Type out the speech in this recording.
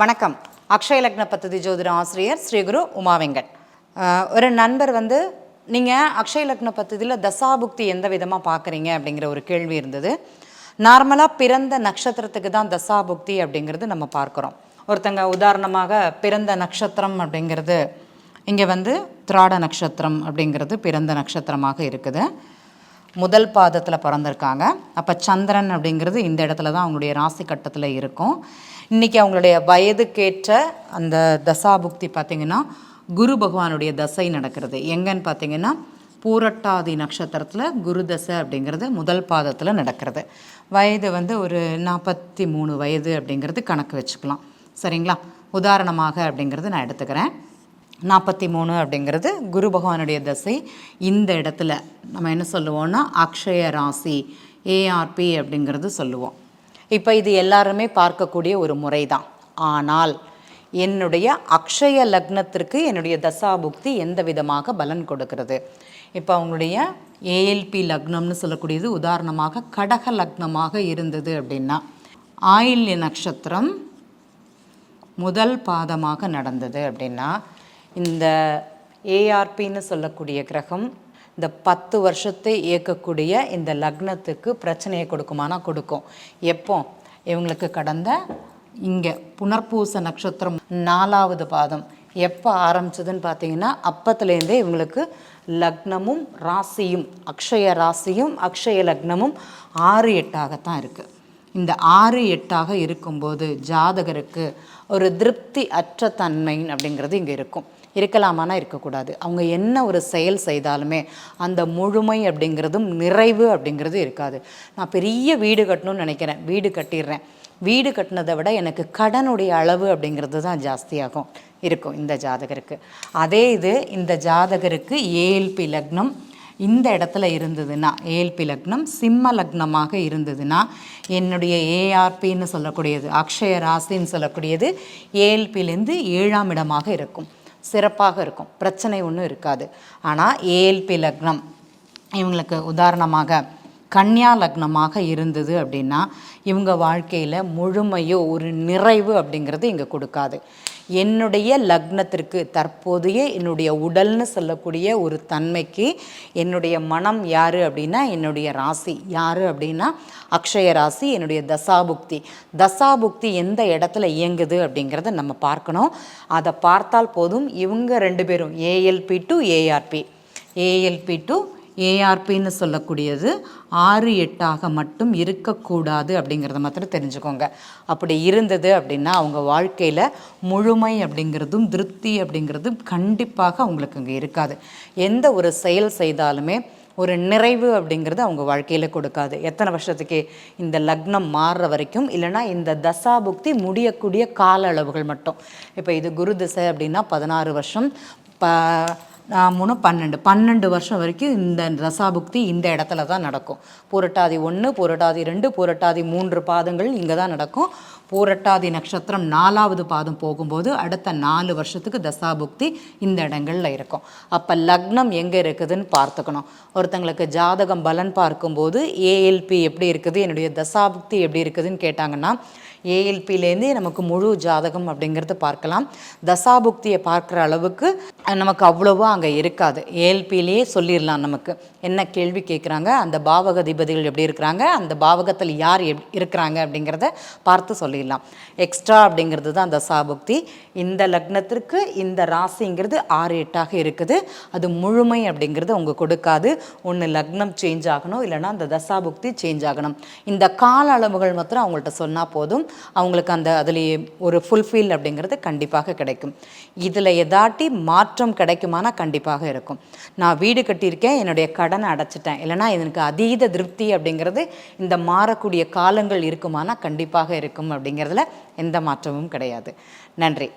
வணக்கம். அக்ஷய லக்ன பத்ததி ஜோதிட ஆசிரியர் ஸ்ரீகுரு உமாவெங்கட் ஒரு நண்பர் வந்து நீங்கள் அக்ஷய லக்ன பத்ததியில் தசாபுக்தி எந்த விதமாக பார்க்குறீங்க அப்படிங்கிற ஒரு கேள்வி இருந்தது. நார்மலாக பிறந்த நட்சத்திரத்துக்கு தான் தசாபுக்தி அப்படிங்கிறது நம்ம பார்க்குறோம். ஒருத்தங்க உதாரணமாக பிறந்த நட்சத்திரம் அப்படிங்கிறது இங்கே வந்து திராட நட்சத்திரம் அப்படிங்கிறது பிறந்த நட்சத்திரமாக இருக்குது. முதல் பாதத்தில் பிறந்திருக்காங்க. அப்போ சந்திரன் அப்படிங்கிறது இந்த இடத்துல தான் அவங்களுடைய ராசி கட்டத்தில் இருக்கும். இன்றைக்கி அவங்களுடைய வயதுக்கேற்ற அந்த தசாபுக்தி பார்த்திங்கன்னா குரு பகவானுடைய தசை நடக்கிறது. எங்கன்னு பார்த்தீங்கன்னா பூரட்டாதி நட்சத்திரத்தில் குரு தசை அப்படிங்கிறது முதல் பாதத்தில் நடக்கிறது. வயது வந்து ஒரு நாற்பத்தி மூணு வயது அப்படிங்கிறது கணக்கு வச்சுக்கலாம். சரிங்களா? உதாரணமாக அப்படிங்கிறது நான் எடுத்துக்கிறேன். நாற்பத்தி மூணு அப்படிங்கிறது குரு பகவானுடைய தசை இந்த இடத்துல. நம்ம என்ன சொல்லுவோம்னா அக்ஷய ராசி ஏஆர்பி அப்படிங்கிறது சொல்லுவோம். இப்போ இது எல்லாருமே பார்க்கக்கூடிய ஒரு முறை தான் ஆனால் என்னுடைய அக்ஷய லக்னத்திற்கு என்னுடைய தசாபுக்தி எந்த விதமாக பலன் கொடுக்கிறது? இப்போ அவங்களுடைய ஏஎல்பி லக்னம்னு சொல்லக்கூடியது உதாரணமாக கடக லக்னமாக இருந்தது அப்படின்னா ஆயில்ய நட்சத்திரம் முதல் பாதமாக நடந்தது அப்படின்னா இந்த ஏஆர்பின்னு சொல்லக்கூடிய கிரகம் இந்த பத்து வருஷத்தை இயக்கக்கூடிய இந்த லக்னத்துக்கு பிரச்சனையை கொடுக்குமானா கொடுக்கும். எப்போ? இவங்களுக்கு கடந்த இங்கே புனர்பூச நட்சத்திரம் நாலாவது பாதம். எப்போ ஆரம்பிச்சதுன்னு பார்த்தீங்கன்னா அப்பத்துலேருந்தே இவங்களுக்கு லக்னமும் ராசியும் அக்ஷய ராசியும் அக்ஷய லக்னமும் ஆறு எட்டாகத்தான் இருக்குது இந்த ஆறு எட்டாக இருக்கும்போது ஜாதகருக்கு ஒரு திருப்தி அற்ற தன்மை அப்படிங்கிறது இங்கே இருக்கும். இருக்கலாமானா இருக்கக்கூடாது. அவங்க என்ன ஒரு செயல் செய்தாலுமே அந்த முழுமை அப்படிங்கிறதும் நிறைவு அப்படிங்கிறது இருக்காது. நான் பெரிய வீடு கட்டணும்னு நினைக்கிறேன். வீடு கட்டிடுறேன். வீடு கட்டினதை விட எனக்கு கடனுடைய அளவு அப்படிங்கிறது தான் ஜாஸ்தியாகும். இருக்கும் இந்த ஜாதகருக்கு. அதே இது இந்த ஜாதகருக்கு ஏழ்பி லக்னம் இந்த இடத்துல இருந்ததுன்னா ஏல்பி லக்னம் சிம்ம லக்னமாக இருந்ததுன்னா என்னுடைய ஏஆர்பின்னு சொல்லக்கூடியது அக்ஷய ராசின்னு சொல்லக்கூடியது ஏஎல்பிலேருந்து ஏழாம் இடமாக இருக்கும். சிறப்பாக இருக்கும். பிரச்சனை ஒன்றும் இருக்காது. ஆனால் ஏஎல்பி லக்னம் இவங்களுக்கு உதாரணமாக கன்யா லக்னமாக இருந்தது அப்படின்னா இவங்க வாழ்க்கையில் முழுமையோ ஒரு நிறைவு அப்படிங்கிறது இங்கே கொடுக்காது. என்னுடைய லக்னத்திற்கு தற்போதைய என்னுடைய உடல்னு சொல்லக்கூடிய ஒரு தன்மைக்கு என்னுடைய மனம் யார் அப்படின்னா என்னுடைய ராசி. யார் அப்படின்னா அக்ஷய ராசி என்னுடைய தசாபுக்தி. தசாபுக்தி எந்த இடத்துல இயங்குது அப்படிங்கிறத நம்ம பார்க்கணும். அதை பார்த்தால் போதும் இவங்க ரெண்டு பேரும் ALP to ARP. ALP to ஏஆர்பின்னு சொல்லக்கூடியது ஆறு எட்டாக மட்டும் இருக்கக்கூடாது அப்படிங்கிறத மாத்திரம் தெரிஞ்சுக்கோங்க. அப்படி இருந்தது அப்படின்னா அவங்க வாழ்க்கையில் முழுமை அப்படிங்கிறதும் திருப்தி அப்படிங்கிறதும் கண்டிப்பாக அவங்களுக்கு அங்கே இருக்காது. எந்த ஒரு செயல் செய்தாலுமே ஒரு நிறைவு அப்படிங்கிறது அவங்க வாழ்க்கையில் கொடுக்காது. எத்தனை வருஷத்துக்கு இந்த லக்னம் மாறுற வரைக்கும் இல்லைன்னா இந்த தசாபுக்தி முடியக்கூடிய கால அளவுகள் மட்டும். இப்போ இது குரு திசை அப்படின்னா பதினாறு வருஷம். ப மூணு பன்னெண்டு. பன்னெண்டு வருஷம் வரைக்கும் இந்த ரசாபுக்தி இந்த இடத்துல தான் நடக்கும். பூரட்டாதி ஒன்று பூரட்டாதி ரெண்டு பூரட்டாதி மூன்று பாதங்கள் இங்கே தான் நடக்கும். பூரட்டாதி நட்சத்திரம் நாலாவது பாதம் போகும்போது அடுத்த நாலு வருஷத்துக்கு தசாபுக்தி இந்த இடங்களில் இருக்கும். அப்போ லக்னம் எங்கே இருக்குதுன்னு பார்த்துக்கணும். ஒருத்தங்களுக்கு ஜாதகம் பலன் பார்க்கும்போது ஏஎல்பி எப்படி இருக்குது? என்னுடைய தசாபுக்தி எப்படி இருக்குதுன்னு கேட்டாங்கன்னா ஏஎல்பிலேருந்தே நமக்கு முழு ஜாதகம் அப்படிங்கிறத பார்க்கலாம். தசாபுக்தியை பார்க்குற அளவுக்கு நமக்கு அவ்வளோவா அங்கே இருக்காது. ஏஎல்பிலேயே சொல்லிடலாம் நமக்கு. என்ன கேள்வி கேட்குறாங்க அந்த பாவகதிபதிகள் எப்படி இருக்கிறாங்க? அந்த பாவகத்தில் யார் எப் இருக்கிறாங்க அப்படிங்கிறத பார்த்து சொல்லிடலாம். எக்ஸ்ட்ரா அப்படிங்கிறது தான் தசாபுக்தி. இந்த லக்னத்திற்கு இந்த ராசிங்கிறது ஆறு எட்டாக இருக்குது. அது முழுமை அப்படிங்கிறது உங்கள் கொடுக்காது. ஒன்று லக்னம் சேஞ்ச் ஆகணும். இல்லைன்னா அந்த தசாபுக்தி சேஞ்ச் ஆகணும். இந்த கால அளவுகள் மாத்திரம் அவங்கள்ட்ட சொன்னால் போதும். அவங்களுக்கு அந்த அதுலேயே ஒரு ஃபுல்ஃபில் அப்படிங்கிறது கண்டிப்பாக கிடைக்கும். இதில் எதாட்டி மாற்றம் கிடைக்குமானா கண்டிப்பாக இருக்கும். நான் வீடு கட்டியிருக்கேன் என்னுடைய கடனை அடைச்சிட்டேன். இல்லைனா எனக்கு அதீத திருப்தி அப்படிங்கிறது இந்த மாறக்கூடிய காலங்கள் இருக்குமானா கண்டிப்பாக இருக்கும் அப்படிங்கிறதுல எந்த மாற்றமும் கிடையாது. நன்றி.